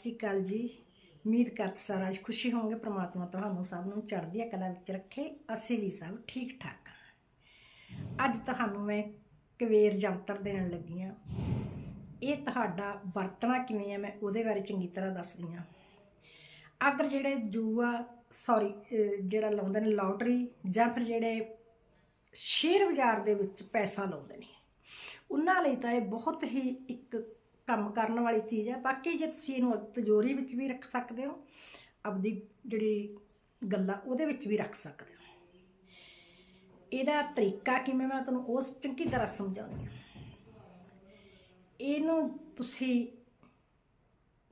ਸ੍ਰੀ ਅਕਾਲ ਜੀ। ਉਮੀਦ ਕਰ ਸਾਰਾ ਅੱਜ ਖੁਸ਼ੀ ਹੋਵੋਗੇ। ਪ੍ਰਮਾਤਮਾ ਤੁਹਾਨੂੰ ਸਭ ਨੂੰ ਚੜ੍ਹਦੀ ਕਲਾ ਵਿੱਚ ਰੱਖੇ। ਅਸੀਂ ਵੀ ਸਭ ਠੀਕ ਠਾਕ ਹਾਂ। ਅੱਜ ਤੁਹਾਨੂੰ ਮੈਂ ਕਵੇਰ ਜੰਤਰ ਦੇਣ ਲੱਗੀ ਹਾਂ। ਇਹ ਤੁਹਾਡਾ ਵਰਤਣਾ ਕਿਵੇਂ ਹੈ? ਮੈਂ ਉਹਦੇ ਬਾਰੇ ਚੰਗੀ ਤਰ੍ਹਾਂ ਦੱਸਦੀ ਹਾਂ। ਅਗਰ ਜਿਹੜੇ ਜੂਆ ਸੌਰੀ ਜਿਹੜਾ ਲਾਉਂਦੇ ਨੇ ਲੋਟਰੀ ਜਾਂ ਫਿਰ ਜਿਹੜੇ ਸ਼ੇਅਰ ਬਾਜ਼ਾਰ ਦੇ ਵਿੱਚ ਪੈਸਾ ਲਾਉਂਦੇ ਨੇ, ਉਹਨਾਂ ਲਈ ਤਾਂ ਇਹ ਬਹੁਤ ਹੀ ਇੱਕ ਕੰਮ ਕਰਨ ਵਾਲੀ ਚੀਜ਼ ਹੈ। ਬਾਕੀ ਜੇ ਤੁਸੀਂ ਇਹਨੂੰ ਤਜੋਰੀ ਵਿੱਚ ਵੀ ਰੱਖ ਸਕਦੇ ਹੋ, ਆਪਦੀ ਜਿਹੜੀ ਗੱਲਾਂ ਉਹਦੇ ਵਿੱਚ ਵੀ ਰੱਖ ਸਕਦੇ ਹੋ। ਇਹਦਾ ਤਰੀਕਾ ਕਿਵੇਂ ਮੈਂ ਤੁਹਾਨੂੰ ਉਸ ਚੰਗੀ ਤਰ੍ਹਾਂ ਸਮਝਾਉਣੀ ਹਾਂ। ਇਹਨੂੰ ਤੁਸੀਂ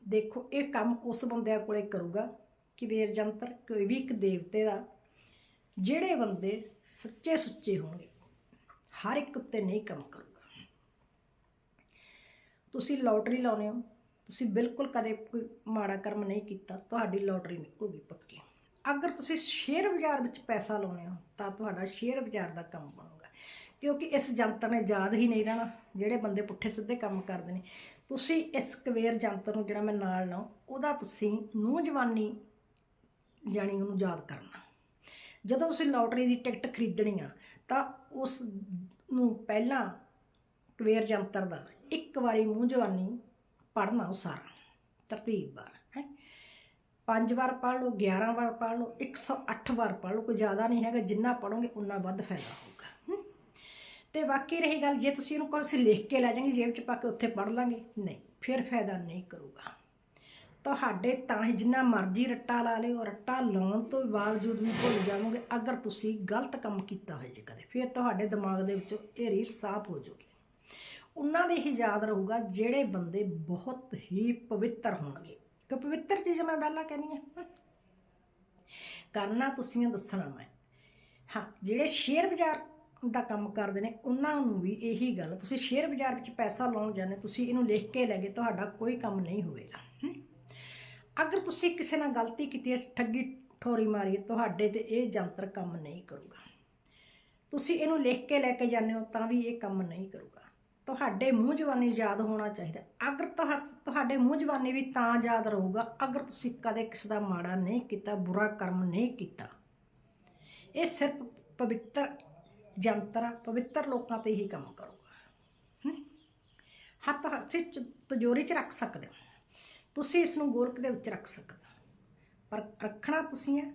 ਦੇਖੋ, ਇਹ ਕੰਮ ਉਸ ਬੰਦਿਆਂ ਕੋਲੇ ਕਰੂਗਾ ਕਿ ਵੇਰ ਜੰਤਰ ਕੋਈ ਵੀ ਇੱਕ ਦੇਵਤੇ ਦਾ, ਜਿਹੜੇ ਬੰਦੇ ਸੱਚੇ ਸੁੱਚੇ ਹੋਣਗੇ, ਹਰ ਇੱਕ ਉੱਤੇ ਨਹੀਂ ਕੰਮ ਕਰੂਗਾ। ਤੁਸੀਂ ਲੋਟਰੀ ਲਾਉਨੇ ਹੋ, ਤੁਸੀਂ ਬਿਲਕੁਲ ਕਦੇ ਕੋਈ ਮਾੜਾ ਕਰਮ ਨਹੀਂ ਕੀਤਾ, ਤੁਹਾਡੀ ਲੋਟਰੀ ਨਿਕਲੂਗੀ ਪੱਕੀ। ਅਗਰ ਤੁਸੀਂ ਸ਼ੇਅਰ ਬਾਜ਼ਾਰ ਵਿੱਚ ਪੈਸਾ ਲਾਉਨੇ ਹੋ, ਤਾਂ ਤੁਹਾਡਾ ਸ਼ੇਅਰ ਬਾਜ਼ਾਰ ਦਾ ਕੰਮ ਬਣੂਗਾ। ਕਿਉਂਕਿ ਇਸ ਜੰਤਰ ਨੇ ਯਾਦ ਹੀ ਨਹੀਂ ਰਹਿਣਾ, ਜਿਹੜੇ ਬੰਦੇ ਪੁੱਠੇ ਸਿੱਧੇ ਕੰਮ ਕਰਦੇ ਨੇ। ਤੁਸੀਂ ਇਸ ਕਵੇਰ ਜੰਤਰ ਨੂੰ ਜਿਹੜਾ ਮੈਂ ਨਾਲ ਲਾਉ, ਉਹਦਾ ਤੁਸੀਂ ਨੂੰਹ ਜਵਾਨੀ ਜਾਣੀ ਉਹਨੂੰ ਯਾਦ ਕਰਨਾ। ਜਦੋਂ ਤੁਸੀਂ ਲੋਟਰੀ ਦੀ ਟਿਕਟ ਖਰੀਦਣੀ ਆ, ਤਾਂ ਉਸ ਨੂੰ ਪਹਿਲਾਂ ਕਵੇਰ ਜੰਤਰ ਦਾ ਇੱਕ ਵਾਰੀ ਮੂੰਹ ਜਵਾਨੀ ਪੜ੍ਹਨਾ ਉਹ ਸਾਰਾ ਤਰਤੀਬ ਵਾਰ, ਹੈ। ਪੰਜ ਵਾਰ ਪੜ੍ਹ ਲਓ 11 ਵਾਰ ਪੜ੍ਹ ਲਓ 108 ਵਾਰ ਪੜ੍ਹ ਲਓ, ਕੋਈ ਜ਼ਿਆਦਾ ਨਹੀਂ ਹੈਗਾ, ਜਿੰਨਾ ਪੜੋਗੇ ਉਨਾ ਵੱਧ ਫਾਇਦਾ ਹੋਊਗਾ ਹਮ। ਤੇ ਬਾਕੀ ਰਹੀ ਗੱਲ, ਜੇ ਤੁਸੀਂ ਇਹਨੂੰ ਕੋਈ ਲਿਖ ਕੇ ਲੈ ਜਾਵਾਂਗੇ, ਜੇਬ 'ਚ ਪਾ ਕੇ ਉੱਥੇ ਪੜ੍ਹ ਲਾਂਗੇ, ਨਹੀਂ, ਫਿਰ ਫਾਇਦਾ ਨਹੀਂ ਕਰੂਗਾ। ਤੁਹਾਡੇ ਤਾਂ ਹੀ ਜਿੰਨਾ ਮਰਜ਼ੀ ਰੱਟਾ ਲਾ ਲਿਓ, ਰੱਟਾ ਲਾਉਣ ਤੋਂ ਬਾਵਜੂਦ ਵੀ ਭੁੱਲ ਜਾਵੋਗੇ, ਅਗਰ ਤੁਸੀਂ ਗਲਤ ਕੰਮ ਕੀਤਾ ਹੋਏ ਜੇ ਕਦੇ, ਫਿਰ ਤੁਹਾਡੇ ਦਿਮਾਗ ਦੇ ਵਿੱਚੋਂ ਇਹ ਰੀਲ ਸਾਫ਼ ਹੋ ਜਾਊਗੀ। ਉਹਨਾਂ ਦੇ ਹੀ ਯਾਦ ਰਹੂਗਾ ਜਿਹੜੇ ਬੰਦੇ ਬਹੁਤ ਹੀ ਪਵਿੱਤਰ ਹੋਣਗੇ। ਕਿ ਪਵਿੱਤਰ ਚੀਜ਼ ਮੈਂ ਪਹਿਲਾਂ ਕਹਿੰਦੀ ਹਾਂ ਕਰਨਾ ਤੁਸੀਂ ਦੱਸਣਾ ਮੈਂ। ਹਾਂ, ਜਿਹੜੇ ਸ਼ੇਅਰ ਬਾਜ਼ਾਰ ਦਾ ਕੰਮ ਕਰਦੇ ਨੇ, ਉਹਨਾਂ ਨੂੰ ਵੀ ਇਹੀ ਗੱਲ, ਤੁਸੀਂ ਸ਼ੇਅਰ ਬਾਜ਼ਾਰ ਵਿੱਚ ਪੈਸਾ ਲਾਉਣ ਜਾਂਦੇ ਤੁਸੀਂ ਇਹਨੂੰ ਲਿਖ ਕੇ ਲੈ ਗਏ, ਤੁਹਾਡਾ ਕੋਈ ਕੰਮ ਨਹੀਂ ਹੋਵੇਗਾ। ਅਗਰ ਤੁਸੀਂ ਕਿਸੇ ਨਾਲ ਗਲਤੀ ਕੀਤੀ ਹੈ, ਠੱਗੀ ਠੋਰੀ ਮਾਰੀ ਤੁਹਾਡੇ ਤੇ ਇਹ ਜੰਤਰ ਕੰਮ ਨਹੀਂ ਕਰੂਗਾ। ਤੁਸੀਂ ਇਹਨੂੰ ਲਿਖ ਕੇ ਲੈ ਕੇ ਜਾਂਦੇ ਹੋ, ਤਾਂ ਵੀ ਇਹ ਕੰਮ ਨਹੀਂ ਕਰੂਗਾ। ਤੁਹਾਡੇ ਮੂੰਹ ਜਵਾਨੀ ਯਾਦ ਹੋਣਾ ਚਾਹੀਦਾ। ਅਗਰ ਤੁਹਾ- ਤੁਹਾਡੇ ਮੂੰਹ ਜਵਾਨੀ ਵੀ ਤਾਂ ਯਾਦ ਰਹੂਗਾ ਅਗਰ ਤੁਸੀਂ ਕਦੇ ਕਿਸੇ ਦਾ ਮਾੜਾ ਨਹੀਂ ਕੀਤਾ ਬੁਰਾ ਕਰਮ ਨਹੀਂ ਕੀਤਾ। ਇਹ ਸਿਰਫ ਪਵਿੱਤਰ ਜੰਤਰ ਆ, ਪਵਿੱਤਰ ਲੋਕਾਂ ਤੇ ਹੀ ਕੰਮ ਕਰੂਗਾ। ਹੱਥ ਹੱਥ ਤਜੋਰੀ 'ਚ ਰੱਖ ਸਕਦੇ ਹੋ। ਤੁਸੀਂ ਇਸ ਨੂੰ ਗੋਲਕ ਦੇ ਵਿੱਚ ਰੱਖ ਸਕਦੇ ਹੋ। ਪਰ ਰੱਖਣਾ ਤੁਸੀਂ ਹੈ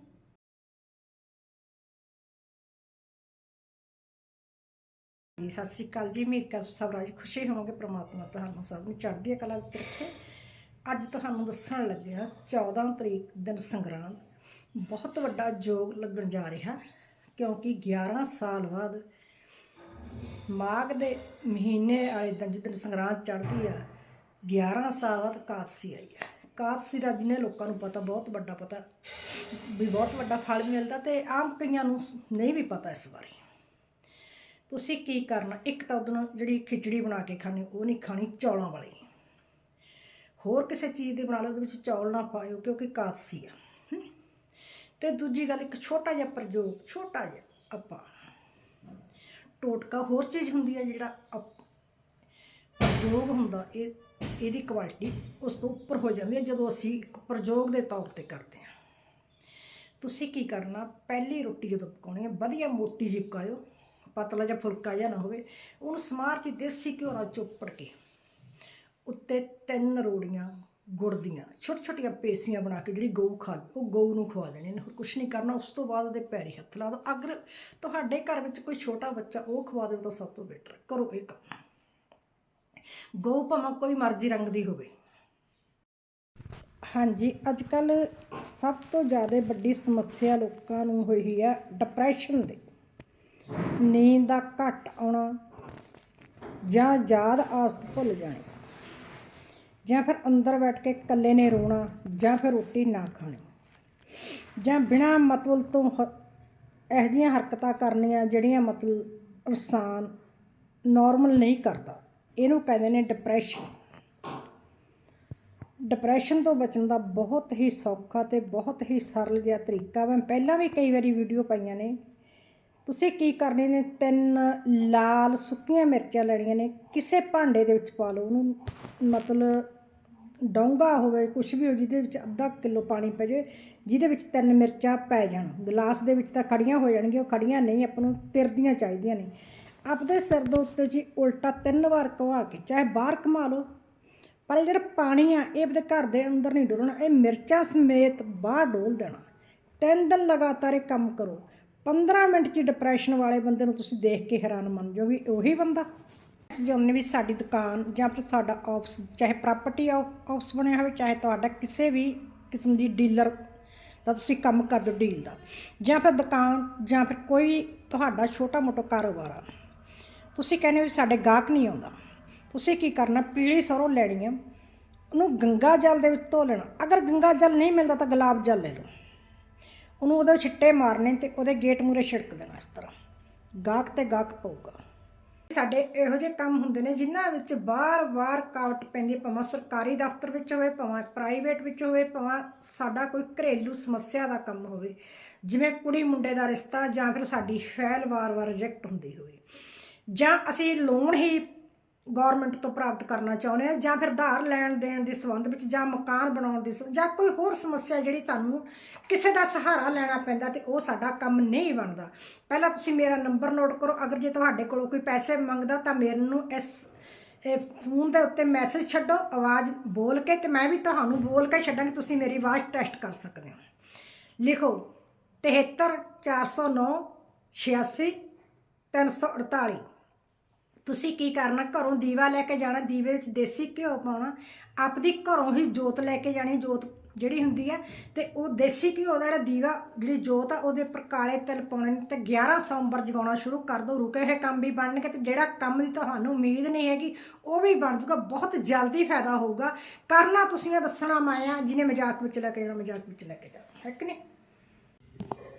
ਜੀ, ਸਤਿ ਸ਼੍ਰੀ ਅਕਾਲ ਜੀ। ਉਮੀਦ ਕਰ ਸਭ ਰਾਜ ਖੁਸ਼ੀ ਹੋਵੋਗੇ। ਪ੍ਰਮਾਤਮਾ ਤੁਹਾਨੂੰ ਸਭ ਨੂੰ ਚੜ੍ਹਦੀ ਕਲਾ ਵਿੱਚ ਰੱਖੇ। ਅੱਜ ਤੁਹਾਨੂੰ ਦੱਸਣ ਲੱਗਿਆ 14 ਤਰੀਕ ਦਿਨ ਸੰਗਰਾਂਦ। ਬਹੁਤ ਵੱਡਾ ਜੋਗ ਲੱਗਣ ਜਾ ਰਿਹਾ, ਕਿਉਂਕਿ 11 ਸਾਲ ਬਾਅਦ ਮਾਘ ਦੇ ਮਹੀਨੇ ਵਾਲੇ ਦਿਨ ਜਿੱਦਣ ਸੰਗਰਾਂਦ ਚੜ੍ਹਦੀ ਆ 11 ਸਾਲ ਬਾਅਦ ਕਾਦਸੀ ਆਈ ਆ। ਕਾਦਸੀ ਦਾ ਜਿਹਨੇ ਲੋਕਾਂ ਨੂੰ ਪਤਾ, ਬਹੁਤ ਵੱਡਾ ਪਤਾ, ਵੀ ਬਹੁਤ ਵੱਡਾ ਫਲ ਮਿਲਦਾ ਤੇ ਆਮ ਕਈਆਂ ਨੂੰ ਨਹੀਂ ਵੀ ਪਤਾ ਇਸ ਬਾਰੇ। ਤੁਸੀਂ ਕੀ ਕਰਨਾ? ਇੱਕ ਤਾਂ ਉਦੋਂ ਜਿਹੜੀ ਖਿਚੜੀ ਬਣਾ ਕੇ ਖਾਣੀ ਉਹ ਨਹੀਂ ਖਾਣੀ ਚੌਲਾਂ ਵਾਲੀ। ਹੋਰ ਕਿਸੇ ਚੀਜ਼ ਦੀ ਬਣਾ ਲਓ, ਉਹਦੇ ਵਿੱਚ ਚੌਲ ਨਾ ਪਾਇਓ, ਕਿਉਂਕਿ ਕਾਦਸੀ ਆ। ਹਮ। ਤੇ ਦੂਜੀ ਗੱਲ, ਇੱਕ ਛੋਟਾ ਜਿਹਾ ਪ੍ਰਯੋਗ, ਛੋਟਾ ਜਿਹਾ ਆਪਾਂ, ਟੋਟਕਾ ਹੋਰ ਚੀਜ਼ ਹੁੰਦੀ ਹੈ ਜਿਹੜਾ ਅਪ- ਪ੍ਰਯੋਗ ਹੁੰਦਾ, ਇਹ, ਇਹਦੀ ਕੁਆਲਿਟੀ ਉਸ ਤੋਂ ਉੱਪਰ ਹੋ ਜਾਂਦੀ ਹੈ ਜਦੋਂ ਅਸੀਂ ਇੱਕ ਪ੍ਰਯੋਗ ਦੇ ਤੌਰ ਤੇ ਕਰਦੇ ਹਾਂ ਤੁਸੀਂ ਕੀ ਕਰਨਾ? ਪਹਿਲੀ ਰੋਟੀ ਜਦੋਂ ਪਕਾਉਣੀ ਹੈ ਵਧੀਆ ਮੋਟੀ ਜਿਹੀ ਪਕਾਇਓ। ਪਤਲਾ ਜਿਹਾ ਫੁਲਕਾ ਜਿਹਾ ਨਾ ਹੋਵੇ, ਉਹਨੂੰ ਸਮਾਰ ਚ ਦੇਸੀ ਘਿਓ ਨਾਲ ਚੋਪੜ ਕੇ। ਉੱਤੇ ਤਿੰਨ ਰੋੜੀਆਂ ਗੁੜ ਦੀਆਂ ਛੋਟੀਆਂ ਛੋਟੀਆਂ ਪੇਸੀਆਂ ਬਣਾ ਕੇ ਜਿਹੜੀ ਗਊ ਖਾ, ਉਹ ਗਊ ਨੂੰ ਖਵਾ ਦੇਣੀ ਹੋਰ ਕੁਝ ਨਹੀਂ ਕਰਨਾ, ਉਸ ਤੋਂ ਬਾਅਦ ਉਹਦੇ ਪੈਰੀ ਹੱਥ ਲਾ ਦਿਓ ਅਗਰ ਤੁਹਾਡੇ ਘਰ ਵਿੱਚ ਕੋਈ ਛੋਟਾ ਬੱਚਾ ਉਹ ਖਵਾ ਦੇਵੇ ਤਾਂ ਸਭ ਤੋਂ ਬੈਟਰ ਕਰੋ ਇਹ ਕੰਮ। ਗਊ ਭਾਵੇਂ ਕੋਈ ਮਰਜ਼ੀ ਰੰਗ ਦੀ ਹੋਵੇ। ਹਾਂਜੀ ਅੱਜ ਕੱਲ ਸਭ ਤੋਂ ਜ਼ਿਆਦਾ ਵੱਡੀ ਸਮੱਸਿਆ ਲੋਕਾਂ ਨੂੰ ਹੋਈ ਹੈ ਡਿਪਰੈਸ਼ਨ ਦੀ। ਨੀਂਦ ਦਾ ਘੱਟ ਆਉਣਾ ਜਾਂ ਯਾਦ ਆਸਤ ਭੁੱਲ ਜਾਣੀ। ਜਾਂ ਫਿਰ ਅੰਦਰ ਬੈਠ ਕੇ ਇਕੱਲੇ ਨੇ ਰੋਣਾ ਜਾਂ ਫਿਰ ਰੋਟੀ ਨਾ ਖਾਣੀ। ਜਾਂ ਬਿਨਾਂ ਮਤਲਬ ਤੋਂ ਹ- ਇਹੋ ਜਿਹੀਆਂ ਹਰਕਤਾਂ ਕਰਨੀਆਂ ਜਿਹੜੀਆਂ ਮਤਲਬ ਇਨਸਾਨ ਨਾਰਮਲ ਨਹੀਂ ਕਰਦਾ। ਇਹਨੂੰ ਕਹਿੰਦੇ ਨੇ ਡਿਪਰੈਸ਼ਨ ਡਿਪਰੈਸ਼ਨ ਤੋਂ ਬਚਣ ਦਾ ਬਹੁਤ ਹੀ ਸੌਖਾ ਤੇ ਬਹੁਤ ਹੀ ਸਰਲ ਜਿਹਾ ਤਰੀਕਾ ਮੈਂ ਪਹਿਲਾਂ ਵੀ ਕਈ ਵਾਰੀ ਵੀਡੀਓ ਪਾਈਆਂ ਨੇ। ਤੁਸੀਂ ਕੀ ਕਰਨੇ ਨੇ? ਤਿੰਨ ਲਾਲ ਸੁੱਕੀਆਂ ਮਿਰਚਾਂ ਲੈਣੀਆਂ ਨੇ। ਕਿਸੇ ਭਾਂਡੇ ਦੇ ਵਿੱਚ ਪਾ ਲਓ। ਉਹਨੂੰ ਮਤਲਬ ਡੋਂਗਾ ਹੋਵੇ, ਕੁਛ ਵੀ ਹੋ ਜਿਹਦੇ ਵਿੱਚ ਅੱਧਾ ਕਿਲੋ ਪਾਣੀ ਪੈ ਜਾਵੇ, ਜਿਹਦੇ ਵਿੱਚ ਤਿੰਨ ਮਿਰਚਾਂ ਪੈ ਜਾਣ। ਗਲਾਸ ਦੇ ਵਿੱਚ ਤਾਂ ਖੜੀਆਂ ਹੋ ਜਾਣਗੀਆਂ। ਉਹ ਖੜੀਆਂ ਨਹੀਂ, ਆਪਾਂ ਨੂੰ ਤਿਰਦੀਆਂ ਚਾਹੀਦੀਆਂ ਨੇ। ਆਪਦੇ ਸਿਰ ਦੇ ਉੱਤੇ ਜੀ ਉਲਟਾ ਤਿੰਨ ਵਾਰ ਘੁਮਾ ਕੇ, ਚਾਹੇ ਬਾਹਰ ਘੁਮਾ ਲਓ, ਪਰ ਇਹ ਜਿਹੜਾ ਪਾਣੀ ਆ, ਇਹ ਆਪਣੇ ਘਰ ਦੇ ਅੰਦਰ ਨਹੀਂ ਡੋਲਣਾ। ਇਹ ਮਿਰਚਾਂ ਸਮੇਤ ਬਾਹਰ ਡੋਲ ਦੇਣਾ। ਤਿੰਨ ਦਿਨ ਲਗਾਤਾਰ ਇਹ ਕੰਮ ਕਰੋ। 15 ਮਿੰਟ 'ਚ ਡਿਪਰੈਸ਼ਨ ਵਾਲੇ ਬੰਦੇ ਨੂੰ ਤੁਸੀਂ ਦੇਖ ਕੇ ਹੈਰਾਨ ਮੰਨ ਜਾਓ ਵੀ ਉਹੀ ਬੰਦਾ। ਜਿੰਨੇ ਵੀ ਸਾਡੀ ਦੁਕਾਨ ਜਾਂ ਫਿਰ ਸਾਡਾ ਆਫਿਸ ਚਾਹੇ ਪ੍ਰਾਪਰਟੀ ਆਫਿਸ ਬਣਿਆ ਹੋਵੇ, ਚਾਹੇ ਤੁਹਾਡਾ ਕਿਸੇ ਵੀ ਕਿਸਮ ਦੀ ਡੀਲਰ ਦਾ ਤੁਸੀਂ ਕੰਮ ਕਰਦੇ ਹੋ ਡੀਲ ਦਾ। ਜਾਂ ਫਿਰ ਦੁਕਾਨ, ਜਾਂ ਫਿਰ ਕੋਈ ਵੀ ਤੁਹਾਡਾ ਛੋਟਾ ਮੋਟਾ ਕਾਰੋਬਾਰ ਆ। ਤੁਸੀਂ ਕਹਿੰਦੇ ਹੋ ਵੀ ਸਾਡੇ ਗਾਹਕ ਨਹੀਂ ਆਉਂਦਾ। ਤੁਸੀਂ ਕੀ ਕਰਨਾ, ਪੀਲੀ ਸਰੋਂ ਲੈਣੀ ਆ, ਉਹਨੂੰ ਗੰਗਾ ਜਲ ਦੇ ਵਿੱਚ ਧੋ ਲੈਣਾ। ਅਗਰ ਗੰਗਾ ਜਲ ਨਹੀਂ ਮਿਲਦਾ ਤਾਂ ਗੁਲਾਬ ਜਲ ਲੈ ਲਓ। ਉਹਨੂੰ ਉਹਦੇ ਛਿੱਟੇ ਮਾਰਨੇ ਤੇ ਉਹਦੇ ਗੇਟ ਮੂਰੇ ਛਿੜਕ ਦੇਣਾ ਇਸ ਤਰ੍ਹਾਂ। ਗਾਹਕ ਤੇ ਗਾਹਕ ਪਊਗਾ। ਸਾਡੇ ਇਹੋ ਜਿਹੇ ਕੰਮ ਹੁੰਦੇ ਨੇ ਜਿਨ੍ਹਾਂ ਵਿੱਚ ਬਾਰ-ਬਾਰ ਕਾਵਟ ਪੈਂਦੀ ਭਾਵੇਂ ਸਰਕਾਰੀ ਦਫ਼ਤਰ ਵਿੱਚ ਹੋਵੇ, ਭਾਵੇਂ ਪ੍ਰਾਈਵੇਟ ਵਿੱਚ ਹੋਵੇ, ਭਾਵੇਂ ਸਾਡਾ ਕੋਈ ਘਰੇਲੂ ਸਮੱਸਿਆ ਦਾ ਕੰਮ ਹੋਵੇ। ਜਿਵੇਂ ਕੁੜੀ ਮੁੰਡੇ ਦਾ ਰਿਸ਼ਤਾ ਜਾਂ ਫਿਰ ਸਾਡੀ ਫੈਲ ਵਾਰ-ਵਾਰ ਰਿਜੈਕਟ ਹੁੰਦੀ ਹੋਵੇ। ਜਾਂ ਅਸੀਂ ਲੋਨ ਹੀ ਗਵਰਨਮੈਂਟ ਤੋਂ ਪ੍ਰਾਪਤ ਕਰਨਾ ਚਾਹੁੰਦੇ ਹਾਂ ਜਾਂ ਫਿਰ ਆਧਾਰ ਲੈਣ ਦੇਣ ਦੇ ਸੰਬੰਧ ਵਿੱਚ ਜਾਂ ਮਕਾਨ ਬਣਾਉਣ ਦੀ ਸੰਬੰਧ- ਜਾਂ ਕੋਈ ਹੋਰ ਸਮੱਸਿਆ ਜਿਹੜੀ ਸਾਨੂੰ ਕਿਸੇ ਦਾ ਸਹਾਰਾ ਲੈਣਾ ਪੈਂਦਾ ਤੇ ਉਹ ਸਾਡਾ ਕੰਮ ਨਹੀਂ ਬਣਦਾ। ਪਹਿਲਾਂ ਤੁਸੀਂ ਮੇਰਾ ਨੰਬਰ ਨੋਟ ਕਰੋ, ਅਗਰ ਜੇ ਤੁਹਾਡੇ ਕੋਲੋਂ ਕੋਈ ਪੈਸੇ ਮੰਗਦਾ ਤਾਂ ਮੈਨੂੰ ਇਸ ਫੋਨ ਦੇ ਉੱਤੇ ਮੈਸੇਜ ਛੱਡੋ, ਆਵਾਜ਼ ਬੋਲ ਕੇ ਤੇ ਮੈਂ ਵੀ ਤੁਹਾਨੂੰ ਬੋਲ ਕੇ ਛੱਡਾਂਗੀ, ਤੁਸੀਂ ਮੇਰੀ ਆਵਾਜ਼ ਟੈਸਟ ਕਰ ਸਕਦੇ ਹੋ। ਲਿਖੋ 73 409 86 348 ਤੁਸੀਂ ਕੀ ਕਰਨਾ? ਘਰੋਂ ਦੀਵਾ ਲੈ ਕੇ ਜਾਣਾ, ਦੀਵੇ ਵਿੱਚ ਦੇਸੀ ਘਿਓ ਪਾਉਣਾ। ਆਪਦੀ ਘਰੋਂ ਹੀ ਜੋਤ ਲੈ ਕੇ ਜਾਣੀ, ਜੋਤ ਜਿਹੜੀ ਹੁੰਦੀ ਹੈ ਤੇ ਉਹ ਦੇਸੀ ਘਿਓ ਦਾ ਜਿਹੜਾ ਦੀਵਾ, ਜਿਹੜੀ ਜੋਤ ਆ, ਉਹਦੇ ਉੱਪਰ ਕਾਲੇ ਤਿਲ ਪਾਉਣੇ ਨੇ ਤੇ 11 ਸੌਂਬਰ ਜਗਾਉਣਾ ਸ਼ੁਰੂ ਕਰ ਦਿਓ ਰੁਕੇ ਹੋਏ ਕੰਮ ਵੀ ਬਣਨਗੇ ਤੇ ਜਿਹੜਾ ਕੰਮ ਦੀ ਤੁਹਾਨੂੰ ਉਮੀਦ ਨਹੀਂ ਹੈਗੀ, ਉਹ ਵੀ ਬਣ ਜੂਗਾ ਬਹੁਤ ਜਲਦੀ ਫਾਇਦਾ ਹੋਊਗਾ। ਕਰਨਾ ਤੁਸੀਂ ਆ, ਦੱਸਣਾ ਮਾਇਆ ਜਿਹਨੇ ਮਜ਼ਾਕ ਵਿੱਚ ਲੈ ਕੇ ਜਾਣਾ, ਮਜ਼ਾਕ ਵਿੱਚ ਲੈ ਕੇ ਜਾਣਾ ਹੈ ਕਿ ਨਹੀਂ?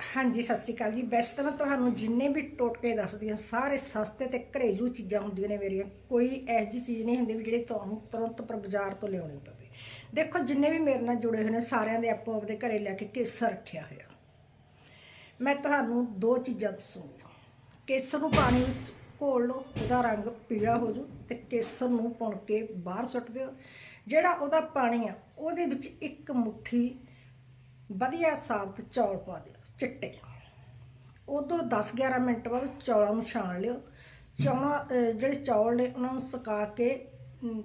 ਹਾਂਜੀ, ਸਤਿ ਸ਼੍ਰੀ ਅਕਾਲ ਜੀ। ਵੈਸੇ ਤਾਂ ਮੈਂ ਤੁਹਾਨੂੰ ਜਿੰਨੇ ਵੀ ਟੋਟਕੇ ਦੱਸਦੀ ਹਾਂ, ਸਾਰੇ ਸਸਤੇ ਤੇ ਘਰੇਲੂ ਚੀਜ਼ਾਂ ਹੁੰਦੀਆਂ ਨੇ ਮੇਰੀਆਂ। ਕੋਈ ਇਹੋ ਜਿਹੀ ਚੀਜ਼ ਨਹੀਂ ਹੁੰਦੀ ਵੀ ਜਿਹੜੀ ਤੁਹਾਨੂੰ ਤੁਰੰਤ ਪਰ ਬਾਜ਼ਾਰ ਤੋਂ ਲਿਆਉਣੀ ਪਵੇ। ਦੇਖੋ, ਜਿੰਨੇ ਵੀ ਮੇਰੇ ਨਾਲ ਜੁੜੇ ਹੋਏ ਨੇ, ਸਾਰਿਆਂ ਦੇ ਆਪੋ ਆਪਦੇ ਘਰੇ ਲੈ ਕੇ ਕੇਸਰ ਰੱਖਿਆ ਹੋਇਆ। ਮੈਂ ਤੁਹਾਨੂੰ ਦੋ ਚੀਜ਼ਾਂ ਦੱਸੂਗੀ। ਕੇਸਰ ਨੂੰ ਪਾਣੀ ਵਿੱਚ ਘੋਲ ਲਓ, ਉਹਦਾ ਰੰਗ ਪੀਲਾ ਹੋ ਜਾਊ ਤੇ ਕੇਸਰ ਨੂੰ ਪੁਣ ਕੇ ਬਾਹਰ ਸੁੱਟ ਦਿਓ। ਜਿਹੜਾ ਉਹਦਾ ਪਾਣੀ ਆ, ਉਹਦੇ ਵਿੱਚ ਇੱਕ ਮੁਠੀ ਵਧੀਆ ਸਾਬਤ ਚੌਲ ਪਾ ਦਿਓ ਚਿੱਟੇ। ਉਦੋਂ 10-11 ਮਿੰਟ ਬਾਅਦ ਚੌਲਾਂ ਨੂੰ ਛਾਣ ਲਿਓ। ਚੌਲਾਂ ਜਿਹੜੇ ਚੌਲ ਨੇ, ਉਹਨਾਂ ਨੂੰ ਸੁਕਾ ਕੇ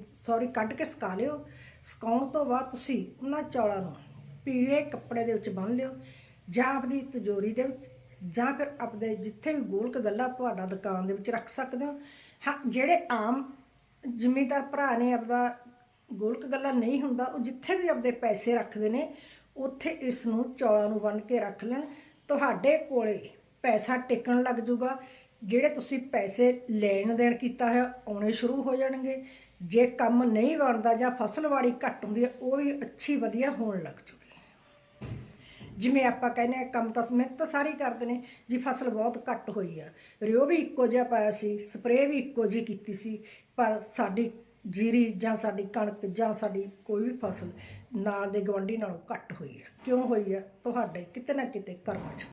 ਸੌਰੀ ਕੱਢ ਕੇ ਸੁਕਾ ਲਿਓ। ਸੁਕਾਉਣ ਤੋਂ ਬਾਅਦ ਤੁਸੀਂ ਉਹਨਾਂ ਚੌਲਾਂ ਨੂੰ ਪੀਲੇ ਕੱਪੜੇ ਦੇ ਵਿੱਚ ਬੰਨ੍ਹ ਲਿਓ, ਜਾਂ ਆਪਣੀ ਤਿਜੋਰੀ ਦੇ ਵਿੱਚ, ਜਾਂ ਫਿਰ ਆਪਣੇ ਜਿੱਥੇ ਵੀ ਗੋਲਕ ਗੱਲਾ ਤੁਹਾਡਾ ਦੁਕਾਨ ਦੇ ਵਿੱਚ ਰੱਖ ਸਕਦੇ ਹੋ। ਹਾਂ, ਜਿਹੜੇ ਆਮ ਜ਼ਿਮੀਂਦਾਰ ਭਰਾ ਨੇ ਆਪਦਾ ਗੋਲਕ ਗੱਲਾ ਨਹੀਂ ਹੁੰਦਾ, ਉਹ ਜਿੱਥੇ ਵੀ ਆਪਦੇ ਪੈਸੇ ਰੱਖਦੇ ਨੇ ਉੱਥੇ ਇਸ ਨੂੰ ਚੌਲਾਂ ਨੂੰ ਬੰਨ ਕੇ ਰੱਖ ਲੈਣ। ਤੁਹਾਡੇ ਕੋਲੇ ਪੈਸਾ ਟਿਕਣ ਲੱਗ ਜਾਊਗਾ। ਜਿਹੜੇ ਤੁਸੀਂ ਪੈਸੇ ਲੈਣ ਦੇਣ ਕੀਤਾ ਹੈ ਆਉਣੇ ਸ਼ੁਰੂ ਹੋ ਜਾਣਗੇ। ਜੇ ਕੰਮ ਨਹੀਂ ਬਣਦਾ ਜਾਂ ਫਸਲਵਾੜੀ ਘੱਟ ਹੁੰਦੀ ਹੈ, ਉਹ ਵੀ ਅੱਛੀ ਵਧੀਆ ਹੋਣ ਲੱਗ ਜੂਗੀ ਜਿਵੇਂ ਆਪਾਂ ਕਹਿੰਦੇ ਆ ਕੰਮ ਤਾਂ ਮਿਹਨਤ ਤਾਂ ਸਾਰੀ ਕਰਦੇ ਨੇ, ਜੀ ਫਸਲ ਬਹੁਤ ਘੱਟ ਹੋਈ ਆ। ਰਿਓ ਵੀ ਇੱਕੋ ਜਿਹਾ ਪਾਇਆ ਸੀ, ਸਪਰੇਅ ਵੀ ਇੱਕੋ ਜਿਹੀ ਕੀਤੀ ਸੀ, ਪਰ ਸਾਡੀ ਜੀਰੀ ਜਾਂ ਸਾਡੀ ਕਣਕ ਜਾਂ ਸਾਡੀ ਕੋਈ ਵੀ ਫਸਲ ਨਾਲ ਦੇ ਗਵੰਡੀ ਨਾਲੋਂ ਘੱਟ ਹੋਈ ਹੈ। ਕਿਉਂ ਹੋਈ ਹੈ? ਤੁਹਾਡੇ ਕਿਤੇ ਨਾ ਕਿਤੇ ਕਰਮਾਂ 'ਚ।